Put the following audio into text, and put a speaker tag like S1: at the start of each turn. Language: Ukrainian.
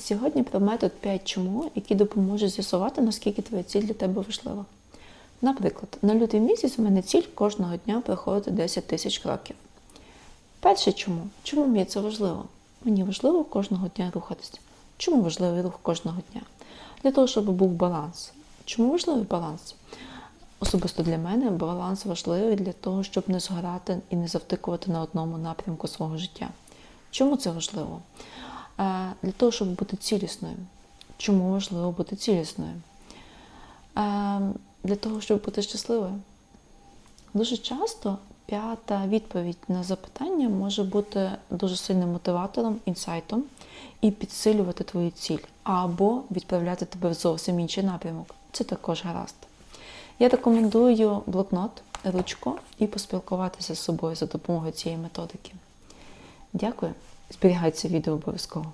S1: Сьогодні про метод 5 чому, який допоможе з'ясувати, наскільки твоя ціль для тебе важлива. Наприклад, на лютий місяць у мене ціль кожного дня проходити 10 тисяч кроків. Перше чому? Чому мені це важливо? Мені важливо кожного дня рухатися. Чому важливий рух кожного дня? Для того, щоб був баланс. Чому важливий баланс? Особисто для мене баланс важливий для того, щоб не згорати і не завтикувати на одному напрямку свого життя. Чому це важливо? Для того, щоб бути цілісною. Чому важливо бути цілісною? Для того, щоб бути щасливою. Дуже часто п'ята відповідь на запитання може бути дуже сильним мотиватором, інсайтом і підсилювати твою ціль, або відправляти тебе в зовсім інший напрямок. Це також гаразд. Я рекомендую блокнот, ручку і поспілкуватися з собою за допомогою цієї методики. Дякую. Зберігайте відео обов'язково.